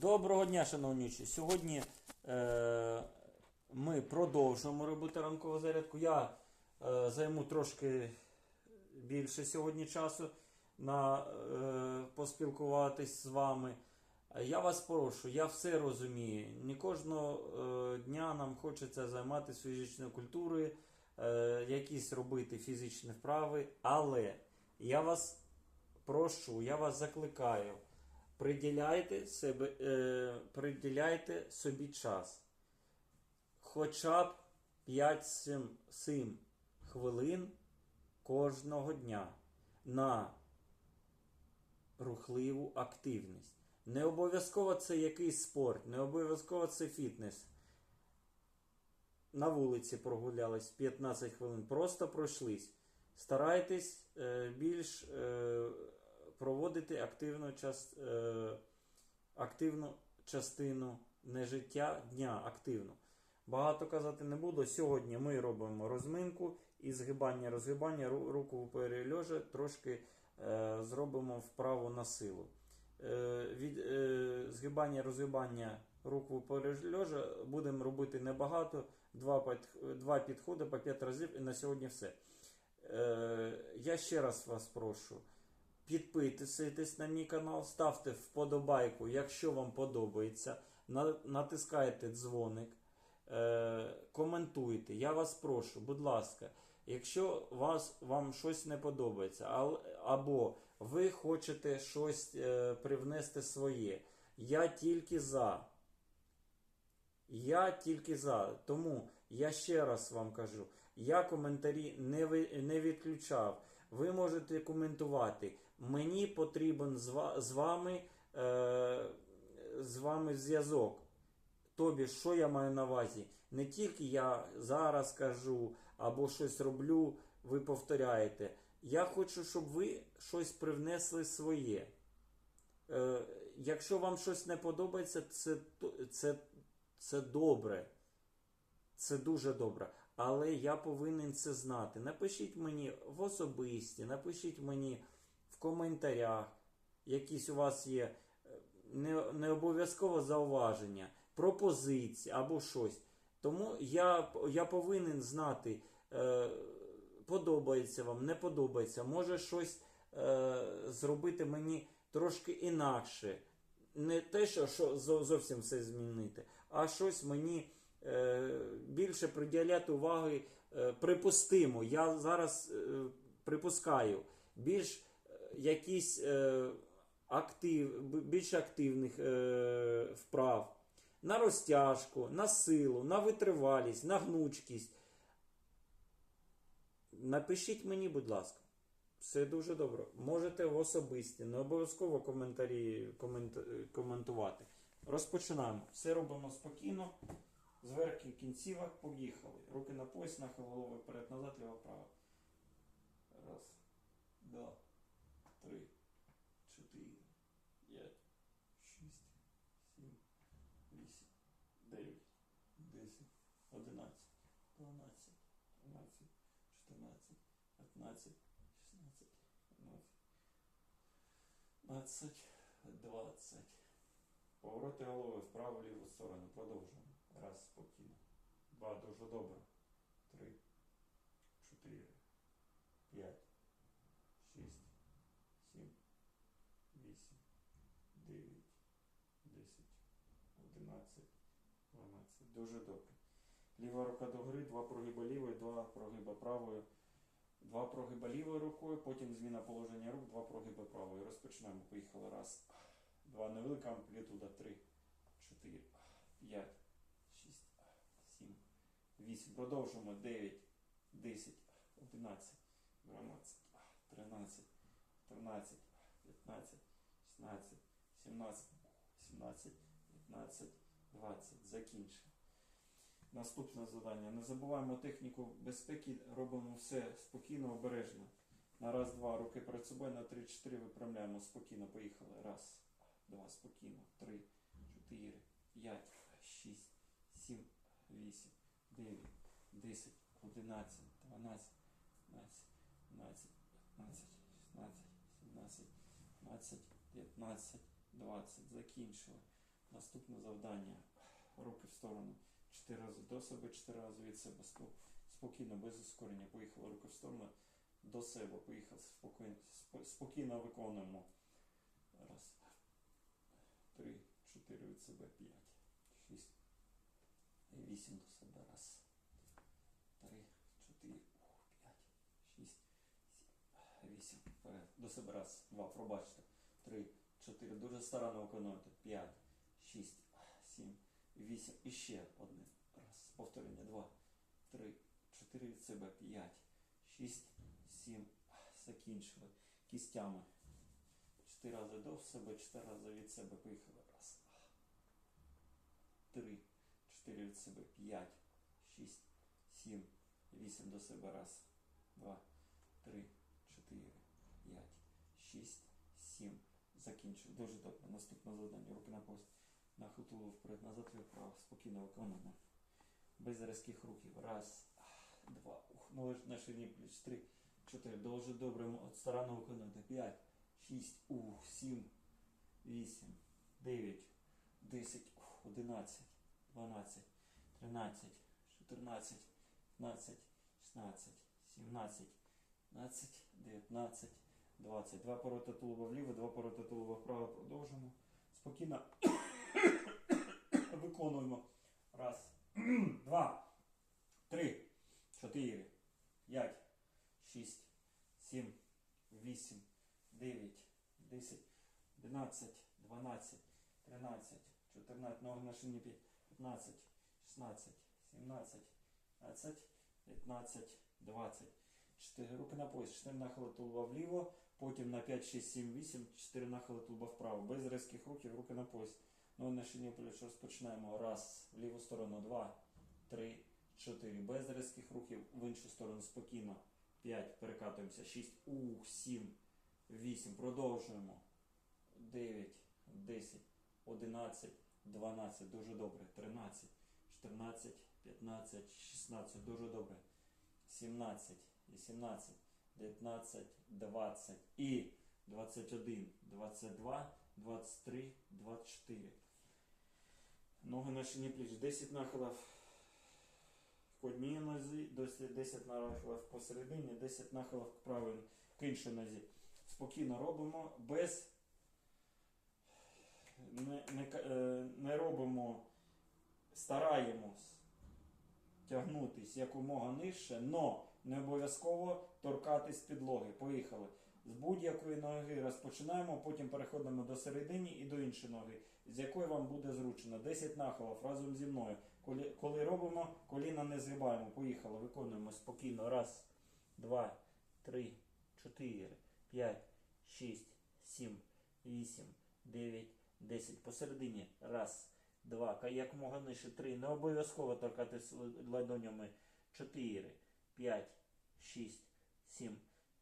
Доброго дня, шановні учні. Сьогодні е, ми продовжуємо робити ранкову зарядку. Я е, займу трошки більше сьогодні часу на е, поспілкуватись з вами. Я вас прошу, я все розумію. Не кожного е, дня нам хочеться займатися фізичною культурою, е, якісь робити фізичні вправи, але я вас прошу, я вас закликаю. Приділяйте, себе, е, приділяйте собі час. Хоча б 5-7 хвилин кожного дня на рухливу активність. Не обов'язково це якийсь спорт, не обов'язково це фітнес. На вулиці прогулялись 15 хвилин, просто пройшлись. Старайтесь е, більш е, проводити активну, час, е, активну частину не життя дня активну. Багато казати не буду. Сьогодні ми робимо розминку і згибання, розгибання, ру- руку перельожа, трошки е, зробимо вправу на силу. Е, від е, згибання, розгибання руку перельожа будемо робити небагато, два, два підходи по 5 разів і на сьогодні все. Е, я ще раз вас прошу. Підписуйтесь на мій канал, ставте вподобайку, якщо вам подобається. Натискайте дзвоник, е, коментуйте. Я вас прошу, будь ласка, якщо вас, вам щось не подобається, або ви хочете щось е, привнести своє, я тільки за. Я тільки за. Тому я ще раз вам кажу: я коментарі не, ви, не відключав. Ви можете коментувати. Мені потрібен з, вами, е, з вами зв'язок. Тобі, що я маю на увазі? Не тільки я зараз кажу або щось роблю, ви повторяєте. Я хочу, щоб ви щось привнесли своє. Е, якщо вам щось не подобається, це, це, це добре. Це дуже добре. Але я повинен це знати. Напишіть мені в особисті, напишіть мені в коментарях, якісь у вас є е, не, не обов'язково зауваження, пропозиції або щось. Тому я, я повинен знати, е, подобається вам, не подобається. Може щось е, зробити мені трошки інакше. Не те, що, зовсім все змінити, а щось мені більше приділяти уваги е, припустимо. Я зараз е, припускаю більш е, якісь е, актив, більш активних е, вправ на розтяжку, на силу, на витривалість, на гнучкість. Напишіть мені, будь ласка. Все дуже добре. Можете в особисті, не обов'язково коментарі комент, коментувати. Розпочинаємо. Все робимо спокійно. Зверху кінцівок поїхали. Руки на пояс, нахил голови вперед, назад, ліво, право. Раз, два, три, чотири, п'ять, шість, сім, вісім, дев'ять, десять, одинадцять, дванадцять, тринадцять, чотирнадцять, п'ятнадцять, шістнадцять, п'ятнадцять, двадцять. Повороти голови вправо ліву сторону. Продовжуємо. Раз, спокійно. Два, дуже добре. Три, чотири, п'ять, шість, сім, вісім, дев'ять, десять, одинадцять, дванадцять. Дуже добре. Ліва рука догори, два прогиба лівої, два прогиба правої. Два прогиба лівою рукою, потім зміна положення рук, два прогиба правої. Розпочинаємо. Поїхали. Раз, два, невелика амплітуда. Три, чотири, п'ять, 8. Продовжуємо 9, 10, 11, 12, 13, 13, 15, 16, 17, 17, 15, 20. Закінчимо. Наступне завдання. Не забуваємо техніку безпеки, робимо все спокійно, обережно. На раз, два, руки перед собою, на три, чотири виправляємо спокійно. Поїхали. Раз, два, спокійно. Три, чотири, п'ять, шість, сім, вісім дев'ять, десять, одинадцять, дванадцять, дванадцять, дванадцять, п'ятнадцять, шістнадцять, сімнадцять, п'ятнадцять, п'ятнадцять, двадцять. Закінчили. Наступне завдання. Руки в сторону. Чотири рази до себе, чотири рази від себе. Спокійно, без ускорення. Поїхали руки в сторону. До себе. Поїхав спокійно. Спокійно виконуємо. Раз. Три, чотири від себе, п'ять, шість. Вісім до себе. Раз. Три, чотири, п'ять, шість, сім, вісім. До себе раз, два, пробачте. Три, чотири. Дуже старанно виконувати. П'ять, шість, сім, вісім. І ще одне. Раз. Повторення. Два, три, чотири від себе. П'ять, шість, сім. Закінчили. Кістями. Чотири рази до себе, чотири рази від себе. Поїхали. Раз. Три, чотири від себе. П'ять, шість, сім, вісім до себе. Раз, два, три, чотири, п'ять, шість, сім. Закінчили. Дуже добре. Наступне завдання. Руки на пост. Нахил тулу вперед, назад і вправо. Спокійно виконуємо. Без різких рухів. Раз, два. Ух, ноги на ширині пліч. Три, чотири. Дуже добре. От старанно виконувати. П'ять, шість, ух, сім, вісім, дев'ять, десять, ух, одинадцять, дванадцять, тринадцять, чотирнадцять, п'ятнадцять, шістнадцять, сімнадцять, 15, 19, 20. Два повороти тулуба вліво, два повороти тулуба вправо. Продовжуємо. Спокійно виконуємо. Раз, два, три, чотири, п'ять, шість, сім, вісім, дев'ять, десять, одинадцять, дванадцять, тринадцять, чотирнадцять, ноги на шині п'ять, п'ятнадцять, шістнадцять, сімнадцять, п'ятнадцять, п'ятнадцять, двадцять. 4 руки на пояс, 4 нахили тулуба вліво, потім на 5, 6, 7, 8, 4 нахили тулуба вправо. Без різких рухів, руки на пояс. Ну, на шині розпочинаємо. Раз, в ліву сторону, два, три, чотири. Без різких рухів в іншу сторону спокійно. 5, перекатуємося. 6, ух, 7, 8. Продовжуємо. 9, 10, 11, 12. Дуже добре. 13, 14, 15, 16. Дуже добре. 17, 18, 19, 20 і 21, 22, 23, 24. Ноги на шині пліч. 10 нахилів к одній нозі, 10 10 нахилів посередині, 10 нахилів к правій, к іншій нозі. Спокійно робимо без не, не, е, не робимо, стараємось тягнутись якомога нижче, но не обов'язково торкатись підлоги. Поїхали. З будь-якої ноги розпочинаємо, потім переходимо до середини і до іншої ноги, з якої вам буде зручно. 10 нахилів разом зі мною. Коли, коли робимо, коліна не згибаємо. Поїхали, виконуємо спокійно. Раз, два, три, чотири, п'ять, шість, сім, вісім, дев'ять, десять. Посередині. Раз, два, якомога нижче. Три. Не обов'язково торкатись л- ладонями. Чотири, п'ять, шість, сім,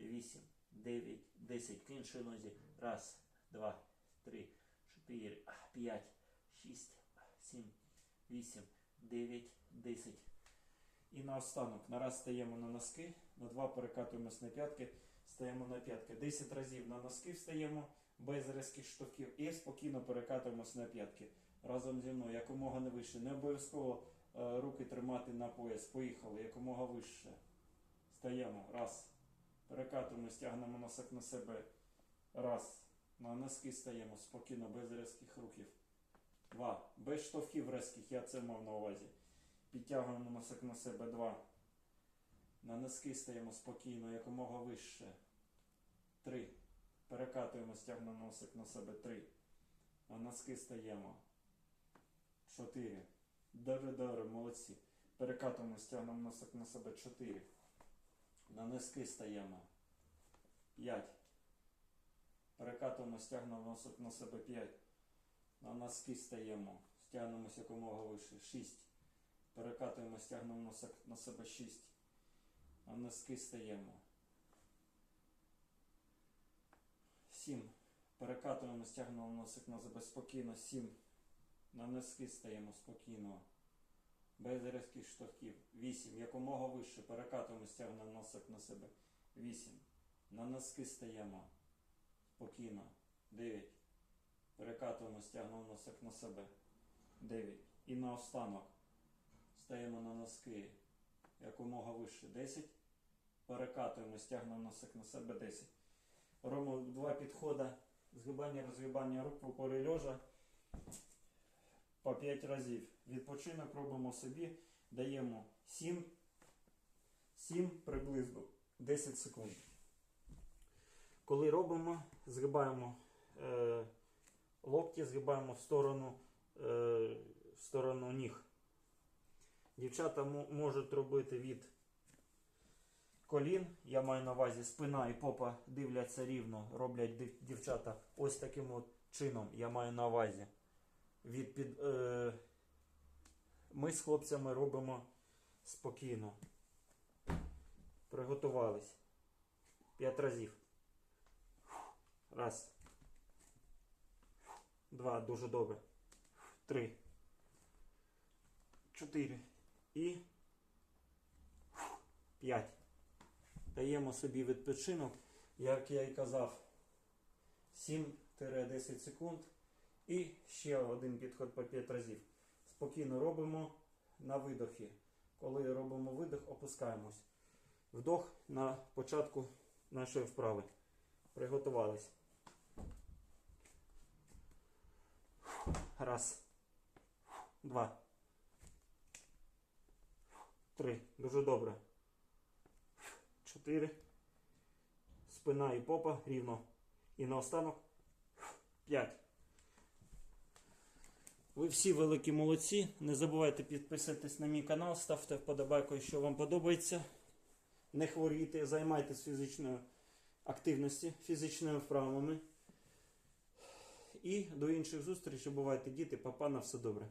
вісім, дев'ять, десять. К іншій нозі. Раз, два, три, чотири, п'ять, шість, сім, вісім, дев'ять, десять. І наостанок. На раз стаємо на носки, на два перекатуємось на п'ятки, стаємо на п'ятки. 10 разів на носки встаємо без різких штовхів і спокійно перекатуємось на п'ятки. Разом зі мною, якомога не вище. Не обов'язково е, руки тримати на пояс. Поїхали, якомога вище. Стаємо. Раз. Перекатуємось, тягнемо носок на себе. Раз. На носки стаємо спокійно, без різких рухів. Два. Без штовхів різких, я це мав на увазі. Підтягуємо носок на себе. Два. На носки стаємо спокійно, якомога вище. Три. Перекатуємо, стягнемо носик на себе. Три. На носки стаємо. Чотири. Добре, добре, молодці. Перекатуємо, стягнемо носик на себе. Чотири. На носки стаємо. П'ять. Перекатуємо, стягнемо носик на себе. П'ять. На носки стаємо. Стягнемося якомога вище. Шість. Перекатуємо, стягнемо носик на себе 6. На носки стаємо. 7. Перекатуємо, стягнемо носик на себе спокійно. 7. На носки стаємо спокійно. Без різких штовхів. 8. Якомога вище. Перекатуємо, стягнемо носик на себе. 8. На носки стаємо. Спокійно. 9. Перекатуємо, стягнув носок на себе. 9. І наостанок стаємо на носки якомога вище. 10. Перекатуємо, стягнув носок на себе 10. Робимо два підходи. Згибання, розгибання рук в упорі льожа по 5 разів. Відпочинок робимо собі, даємо 7, 7 приблизно 10 секунд. Коли робимо, згибаємо е, локті, згибаємо в сторону, е, в сторону ніг. Дівчата можуть робити від колін, я маю на увазі спина і попа дивляться рівно, роблять дів- дівчата ось таким от чином, я маю на увазі. Від під, е, ми з хлопцями робимо спокійно. Приготувались. П'ять разів. Раз. Два. Дуже добре. Три. Чотири. І. П'ять. Даємо собі відпочинок, як я і казав, 7-10 секунд. І ще один підход по 5 разів. Спокійно робимо на видохі. Коли робимо видох, опускаємось. Вдох на початку нашої вправи. Приготувались. Раз. Два. Три. Дуже добре. Чотири. Спина і попа рівно. І наостанок. П'ять. Ви всі великі молодці. Не забувайте підписатись на мій канал, ставте вподобайку, якщо вам подобається. Не хворійте, займайтесь фізичною активністю, фізичними вправами. І до інших зустрічей. Бувайте, діти, папа, на все добре.